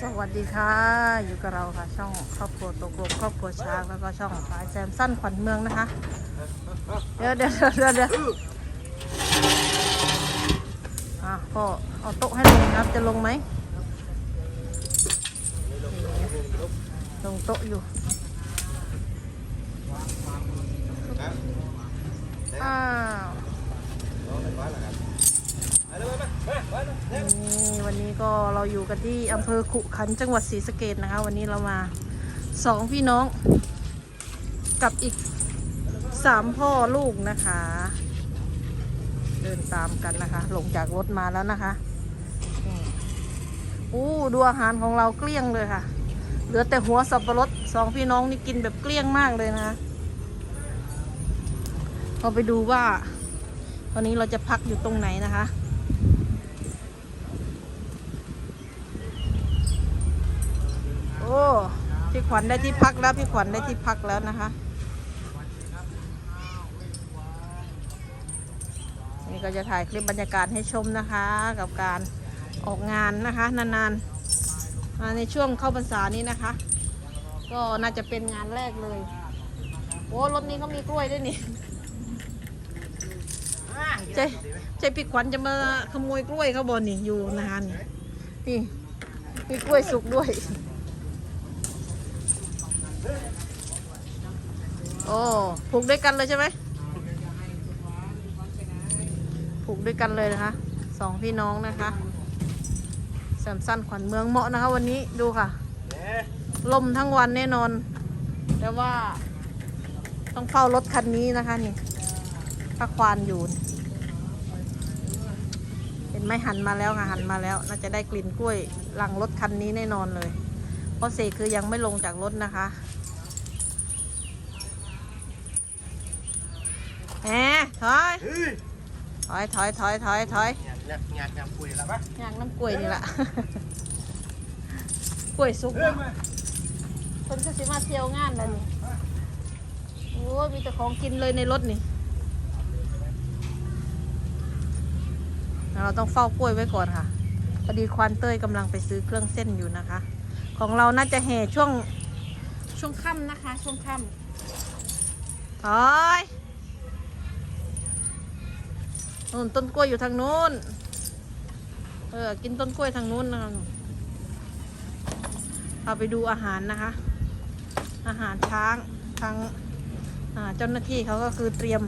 สวัสดีค่ะ อยู่กับเราค่ะ ช่องครอบครัวตกลงครอบครัวช้างแล้วก็ช่องฝายแซมสั้นขวัญเมืองนะคะ เดี๋ยวเดี๋ยวเดี๋ยวเดี๋ยวอะพ่อเอาโต๊ะให้ลงครับจะลงไหมลงโต๊ะอยู่อ้าว นี่วันนี้ก็เราอยู่กันที่อำเภอขุขันจังหวัดศรีสะเกดนะคะ วันนี้เรามาสองพี่น้อง กับอีกสามพ่อลูกนะคะ เดินตามกันนะคะ ลงจากรถมาแล้วนะคะอู้ดูอาหารของเราเกลี้ยงเลยค่ะ เหลือแต่หัวสับปะรดสองพี่น้องนี่กินแบบเกลี้ยงมากเลยนะคะเราไปดูว่า วันนี้เราจะพักอยู่ตรงไหนนะคะ โอ้ พี่ขวัญได้ที่พักแล้ว พี่ขวัญได้ที่พักแล้วนะคะ นี่ก็จะถ่ายคลิปบรรยากาศให้ชมนะคะ กับการออกงานนะคะ นานๆมาในช่วงเข้าพรรษานี้นะคะ ก็น่าจะเป็นงานแรกเลยโอ้รถนี้เขามีกล้วยด้วยนี่เจ๊เจ๊พี่ขวัญจะมาขโมยกล้วยเขาบนนี่อยู่นานนี่มีกล้วยสุกด้วย โอ้ผูกด้วยกันเลยใช่ไหมผูกด้วยกันเลยนะคะสองพี่น้องนะคะแซมสั้นขวัญเมืองเหมาะนะคะ วันนี้ดูค่ะลมทั้งวันแน่นอน แต่ว่า ต้องเฝ้ารถคันนี้นะคะนี่ถ้าควานอยู่ เห็นไหมหันมาแล้วค่ะหันมาแล้ว น่าจะได้กลิ่นกล้วยหลังรถคันนี้แน่นอนเลย เพราะเสกคือยังไม่ลงจากรถนะคะ แหมถอยเฮ้ยถอยถอยถอยถอยถอยงานงานงานคุยแล้วปะย่างน้ำกล้วยนี่แหละกล้วยสุกเฮ้ยเนาะมาคนก็สิมาเที่ยวงานแล้วนี่โอ้ยมีแต่ของกินเลยในรถนี่แล้วเราต้องเฝ้ากล้วยไว้ก่อนค่ะพอดีควานเต้ยกำลังไปซื้อเครื่องเส้นอยู่นะคะ ของเราน่าจะแห่ช่วงช่วงค่ำนะคะ ช่วงค่ำถอย นู่นต้นกล้วยอยู่ทางนู้น เออ กินต้นกล้วยทางนู้นนะคะเอาไปดูอาหารนะคะ อาหารช้างทางอ่าเจ้าหน้าที่เขาก็คือเตรียม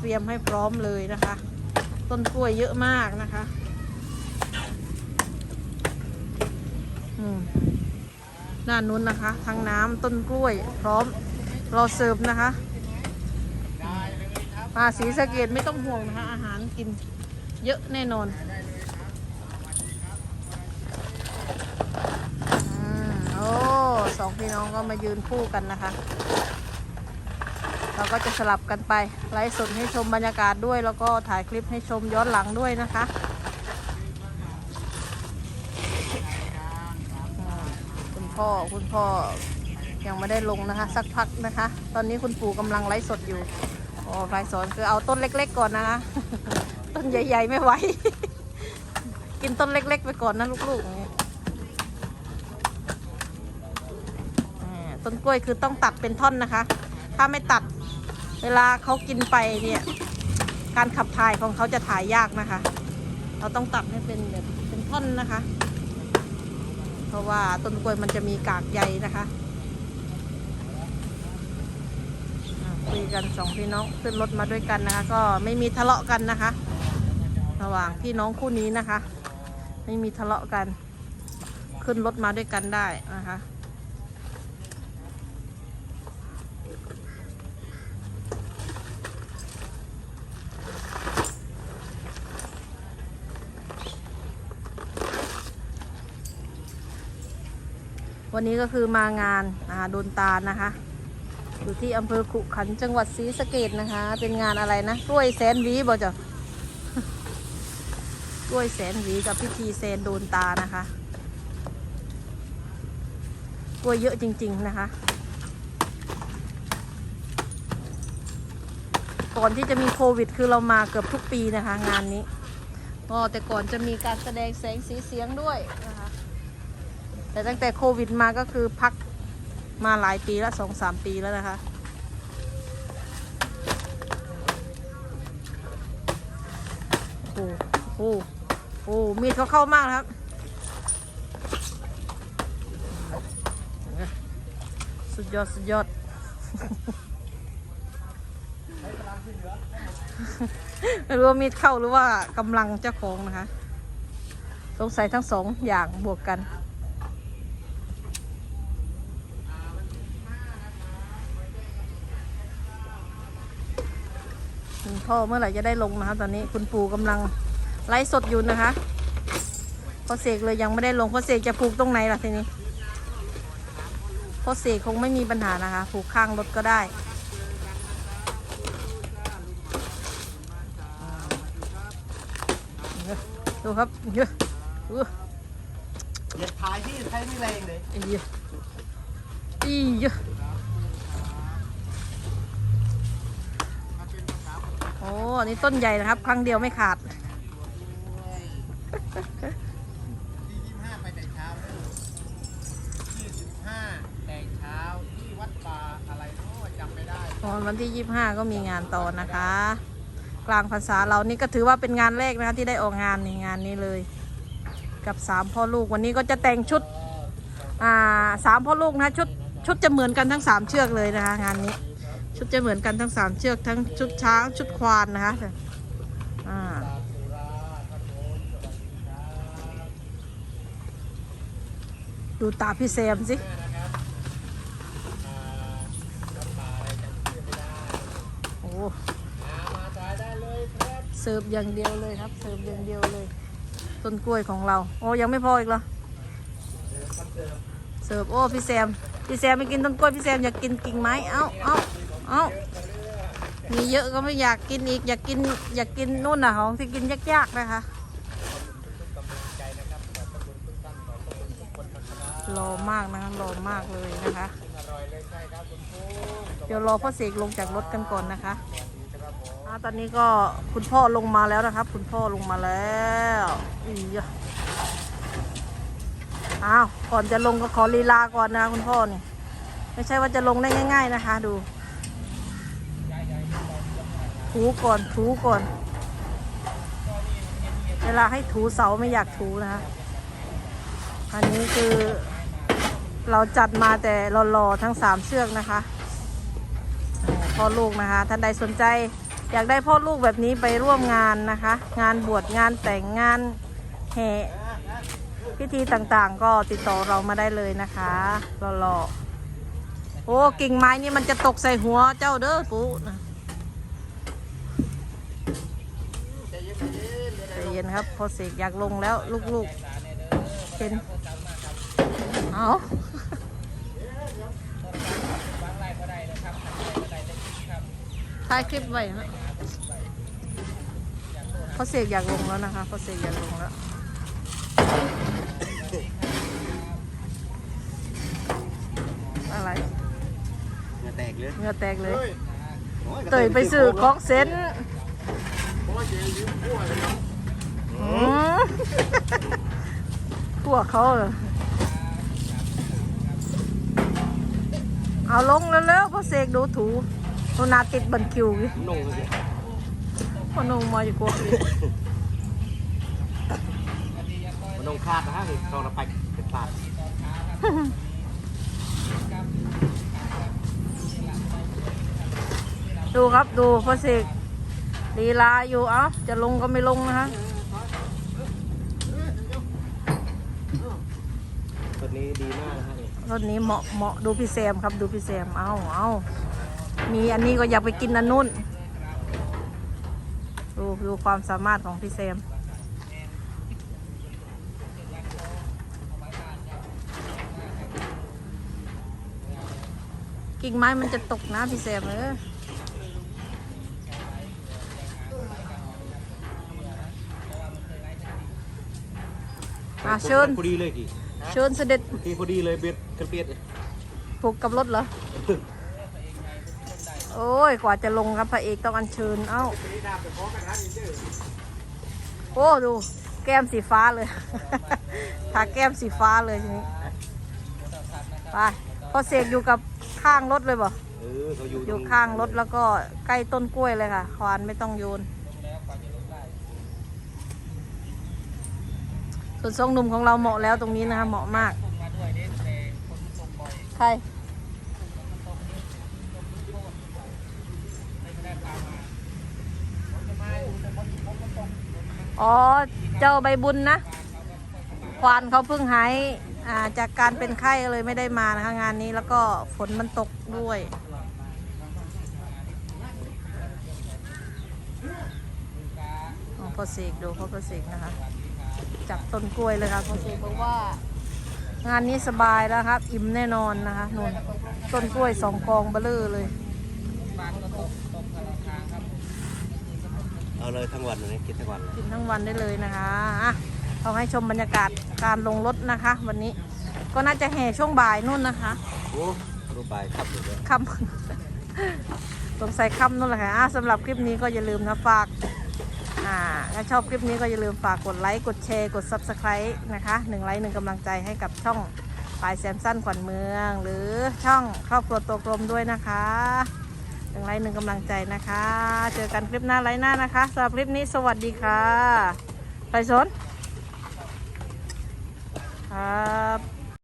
เตรียมให้พร้อมเลยนะคะ ต้นกล้วยเยอะมากนะคะอืมด้านนู้นนะคะทางน้ำต้นกล้วยพร้อมรอเสิร์ฟนะคะ มาสีสะเกดไม่ต้องห่วงนะคะ อาหารกินเยอะแน่นอนอโอ้สองพี่น้องก็มายืนคู่กันนะคะ เราก็จะสลับกันไปไลฟ์สดให้ชมบรรยากาศด้วย แล้วก็ถ่ายคลิปให้ชมย้อนหลังด้วยนะคะคุณพ่อคุณพ่อยังไม่ได้ลงนะคะ สักพักนะคะ ตอนนี้คุณปู่กำลังไลฟ์สดอยู่ โอ้ไลฟ์สดคือเอาต้นเล็ก ๆ ก่อนนะคะ ต้นใหญ่ ๆ ไม่ไหว กินต้นเล็ก ๆ ไปก่อนนะลูกๆนี่ต้นกล้วยคือต้องตัดเป็นท่อนนะคะ ถ้าไม่ตัดเวลาเขากินไปเนี่ย การขับถ่ายของเขาจะถ่ายยากนะคะ เราต้องตัดให้เป็นแบบเป็นท่อนนะคะ เพราะว่าต้นกล้วยมันจะมีกากใยนะคะอ่า คุยกันสองพี่น้องขึ้นรถมาด้วยกันนะคะ ก็ไม่มีทะเลาะกันนะคะ ระหว่างพี่น้องคู่นี้นะคะ ไม่มีทะเลาะกัน ขึ้นรถมาด้วยกันได้นะคะวันนี้ก็คือมางานอ่าโดนตานะคะ อยู่ที่อำเภอขุขันจังหวัดศรีสะเกดนะคะ เป็นงานอะไรนะกล้วยแสนวีบ่จ้ะกล้วยแสนวีกับพิธีแซนโดนตานะคะกล้วยเยอะจริง ๆนะคะ ก่อนที่จะมีโควิด คือเรามาเกือบทุกปีนะคะ งานนี้ก็แต่ก่อนจะมีการแสดงแสงสีเสียงด้วยนะคะ แต่ตั้งแต่โควิดมาก็คือพัก มาหลายปีแล้วสองสามปีแล้วนะคะ โอ้โหโอ้โหมีดเขาเข้ามากครับ สุดยอด สุดยอดไม่รู้ว่ามีดเข้าหรือว่ากำลังเจ้าของนะคะ สงสัยทั้งสองอย่างบวกกัน คุณพ่อเมื่อไหร่จะได้ลงนะคะ ตอนนี้คุณปู่กำลังไลฟ์สดอยู่นะคะพ่อเสกเลยยังไม่ได้ลงพ่อเสกจะผูกตรงไหนล่ะทีนี้พ่อเสกคงไม่มีปัญหานะคะ ผูกข้างรถก็ได้ดูครับเยอะอู้อย่าถ่ายที่ใช้ไม่แรงเลยอีเยอะอีเยอะโอ้อันนี้ต้นใหญ่นะครับ ครั้งเดียวไม่ขาด ที่ยี่ห้าไปแต่เช้าเลยยี่สิบห้าแต่เช้าที่วัดป่าอะไรโน้จำไม่ได้อ๋อวันที่ 25 ก็มีงานต่อนะคะ กลางภาษาเรานี่ก็ถือว่าเป็นงานแรกนะคะที่ได้ออกงานในงานนี้เลย กับสามพ่อลูกวันนี้ก็จะแต่งชุดอ่าสามพ่อลูกนะชุดชุดจะเหมือนกันทั้งสามเชือกเลยนะคะงานนี้ ชุดจะเหมือนกันทั้งสามเชือกทั้งชุดช้างชุดควานนะคะอ่าดูตาพี่แซมสิโอ้เสิร์ฟอย่างเดียวเลยครับ เสิร์ฟอย่างเดียวเลย ต้นกล้วยของเรา โอ้ยังไม่พออีกเหรอ เสิร์ฟโอ้พี่แซม พี่แซมไม่กินต้นกล้วยพี่แซมอยากกินกิ่งไม้ เอ้าเอ้า เอ้ามีเยอะก็ไม่อยากกินอีก อยากกินอยากกินนู่นน่ะของที่กินยากๆนะคะรอมากนะคะรอมากเลยนะคะ เดี๋ยวรอพ่อเสกลงจากรถกันก่อนนะคะตอนนี้ก็คุณพ่อลงมาแล้วนะครับ คุณพ่อลงมาแล้วอียะอ้าวก่อนจะลงก็ขอลีลาก่อนนะคุณพ่อนี่ ไม่ใช่ว่าจะลงได้ง่าย ๆนะคะ ดู ถูก่อนถูก่อน เวลาให้ถูเสาไม่อยากถูนะคะ อันนี้คือ เราจัดมาแต่รอๆทั้งสามเชือกนะคะพ่อลูกนะคะ ท่านใดสนใจ อยากได้พ่อลูกแบบนี้ไปร่วมงานนะคะ งานบวชงานแต่งงานแห่พิธีต่างๆ ก็ติดต่อเรามาได้เลยนะคะรอๆโอ้กิ่งไม้นี่มันจะตกใส่หัวเจ้าเด้อปุ๊นะ ใจเย็นใจเย็ นใจเย็นครับ พอเสกอยากลงแล้วลูกๆเป็นเอาถ่ายคลิปไว้นะพอเสกอยากลงแล้วนะคะพอเสกอยากลงแล้วอะไรเหงื่อแตกเลยเหงื่อแตกเลยเฮ้ยโอ้เตยไปซื้อของเซน โอ้ยเจ๊ยิ้มพั่วเลยเนาะ อืม พวกเขาเหรอเอาลงเร็วๆพอเสกดูถูโนาติดบันคิวอีกนุ่งเลยพอนูมาอยู่กลัวอีกมันนุ่งคาดนะฮะนี่ตอนเราไปเป็นคาดดูครับดูพอเสกลีลาอยู่เอ้าจะลงก็ไม่ลงนะคะ ตัว นี้ดีมากนะฮะนี่รถนี้เหมาะเหมาะดูพี่แซมครับดูพี่แซมเอาเอามีอันนี้ก็อยากไปกินอันนู้นดูดูความสามารถของพี่แซมกิ่งไม้มันจะตกนะพี่แซมเอออะเชิญพอดีเลยกี่ เชิญเสด็จที่พอดีเลยเบียดกระเปียดผูกกับรถเหรอ โอ้ย กว่าจะลงครับพระเอกต้องอัญเชิญ เอ้า โอ้ดู แก้มสีฟ้าเลย ทาแก้มสีฟ้าเลยทีนี้ ไป พอเสกอยู่กับข้างรถเลยบ่เออเขาอยู่อยู่ข้างรถแล้วก็ใกล้ต้นกล้วยเลยค่ะ ควานไม่ต้องโยน ส่วนทรงหนุ่มของเราเหมาะแล้วตรงนี้นะคะเหมาะมาก ใคร อ๋อ เจ้าใบบุญนะ ควานเขาเพิ่งหายาจากการเป็นไข้เลยไม่ได้มานะคะงานนี้แล้วก็ฝนมันตกด้วยอ๋อพ่อเสกดูพ่อพ่อเสกนะคะ จับต้นกล้วยเลยค่ะพ่อเสกบอกว่างานนี้สบายแล้วครับ อิ่มแน่นอนนะคะนนต้นกล้วยสองกองเบลอเลยเอาเลยทั้งวันเลยกินทั้งวันเลยกินทั้งวันได้เลยนะคะอะเราให้ชมบรรยากาศการลงรถนะคะ วันนี้ก็น่าจะแห่ช่วงบ่ายนู่นนะคะโอ้รูปใบครับเลยค่ำสงสัยค่ำนู่นแหละค่ะอะสำหรับคลิปนี้ก็อย่าลืมนะฝาก อ่าถ้าชอบคลิปนี้ก็อย่าลืมฝากกดไลค์กดแชร์กด Subscribe นะคะหนึ่งไลค์หนึ่งกำลังใจให้กับช่องปลายแซมสั้นขวัญเมือง หรือช่องครอบครัวตัวกลมด้วยนะคะหนึ่งไลค์หนึ่งกำลังใจนะคะ เจอกันคลิปหน้าไลค์หน้านะคะสำหรับคลิปนี้สวัสดีค่ะไปสนครับ